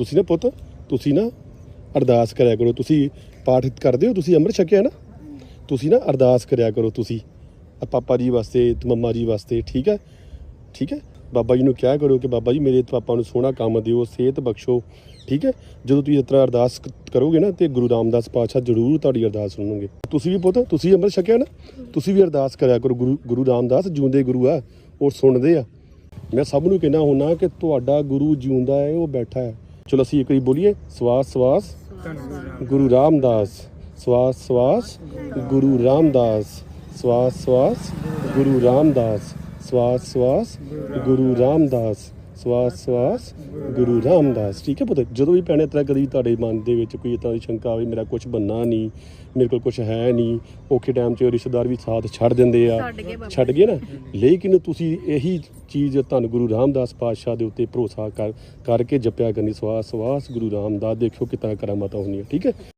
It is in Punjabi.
ਤੁਸੀਂ ਨਾ ਪੁੱਤ, ਤੁਸੀਂ ਨਾ ਅਰਦਾਸ ਕਰਿਆ ਕਰੋ। ਤੁਸੀਂ ਪਾਠ ਕਰਦੇ ਹੋ, ਤੁਸੀਂ ਅੰਮ੍ਰਿਤ ਛਕਿਆ ਨਾ? ਤੁਸੀਂ ਨਾ ਅਰਦਾਸ ਕਰਿਆ ਕਰੋ ਤੁਸੀਂ। ਆ ਪਾਪਾ ਜੀ ਵਾਸਤੇ, ਤੇ ਮੰਮਾ ਜੀ ਵਾਸਤੇ, ਠੀਕ ਹੈ? ਠੀਕ ਹੈ? ਬਾਬਾ ਜੀ ਨੂੰ ਕਿਹਾ ਕਰੋ ਕਿ ਬਾਬਾ ਜੀ ਮੇਰੇ ਪਾਪਾ ਨੂੰ ਸੋਹਣਾ ਕੰਮ ਦਿਓ, ਸਿਹਤ ਬਖਸ਼ੋ, ਠੀਕ ਹੈ? ਜਦੋਂ ਤੁਸੀਂ ਇਸ ਤਰ੍ਹਾਂ ਅਰਦਾਸ ਕਰੋਗੇ ਨਾ, ਤੇ ਗੁਰੂ ਰਾਮਦਾਸ ਪਾਤਸ਼ਾਹ ਜ਼ਰੂਰ ਤੁਹਾਡੀ ਅਰਦਾਸ ਸੁਣਨਗੇ। ਤੁਸੀਂ ਵੀ ਪੁੱਤ, ਤੁਸੀਂ ਅੰਮ੍ਰਿਤ ਛਕਿਆ ਨਾ, ਤੁਸੀਂ ਵੀ ਅਰਦਾਸ ਕਰਿਆ ਕਰੋ। ਗੁਰੂ ਗੁਰੂ ਰਾਮਦਾਸ ਜਿਉਂਦੇ ਗੁਰੂ ਆ, ਉਹ ਸੁਣਦੇ ਆ। ਮੈਂ ਸਭ ਨੂੰ ਕਹਿਣਾ ਹੁੰਨਾ ਕਿ ਤੁਹਾਡਾ ਗੁਰੂ ਜਿਉਂਦਾ ਹੈ, ਉਹ ਬੈਠਾ ਹੈ। ਚਲੋ ਅਸੀਂ ਇੱਕ ਵਾਰੀ ਬੋਲੀਏ। ਸਵਾਸ ਸਵਾਸ। ਗੁਰੂ ਰਾਮਦਾਸ। ਸਵਾਸ ਸਵਾਸ। ਗੁਰੂ ਰਾਮਦਾਸ। ਸਵਾਸ ਸਵਾਸ। ਗੁਰੂ ਰਾਮਦਾਸ। ਸਵਾਸ ਸਵਾਸ। ਗੁਰੂ ਰਾਮਦਾਸ। ਸਵਾਸ ਸਵਾਸ ਗੁਰੂ ਰਾਮਦਾਸ। ਠੀਕ ਹੈ ਪੁੱਤ? ਜਦੋਂ ਵੀ ਪੈਣੇ ਤਰ੍ਹਾਂ ਕਦੀ ਤੁਹਾਡੇ ਮਨ ਦੇ ਵਿੱਚ ਕੋਈ ਇਤਾਂ ਦੀ ਸ਼ੰਕਾ ਆਵੇ ਮੇਰਾ ਕੁਝ ਬੰਨਾ ਨਹੀਂ ਮੇਰੇ ਕੋਲ ਕੁਝ ਹੈ ਨਹੀਂ ਔਖੇ ਟਾਈਮ 'ਚ ਰਿਸ਼ਤੇਦਾਰ ਵੀ ਸਾਥ ਛੱਡ ਦਿੰਦੇ ਆ ਛੱਡ ਗਏ ਬਾਬਾ। ਛੱਡ ਗਏ ਨਾ? ਲੇਕਿਨ ਤੁਸੀਂ ਇਹੀ ਚੀਜ਼ ਧੰਨ ਗੁਰੂ ਰਾਮਦਾਸ ਪਾਤਸ਼ਾਹ ਦੇ ਉੱਤੇ ਭਰੋਸਾ ਕਰ ਕਰਕੇ ਜਪਿਆ ਕਰਨੀ। ਸਵਾਸ ਸਵਾਸ ਗੁਰੂ ਰਾਮਦਾਸ ਦੇਖਿਓ ਕਿਤਾ ਕਰਾਮਾਤਾਂ ਹੁੰਦੀਆਂ। ਠੀਕ ਹੈ?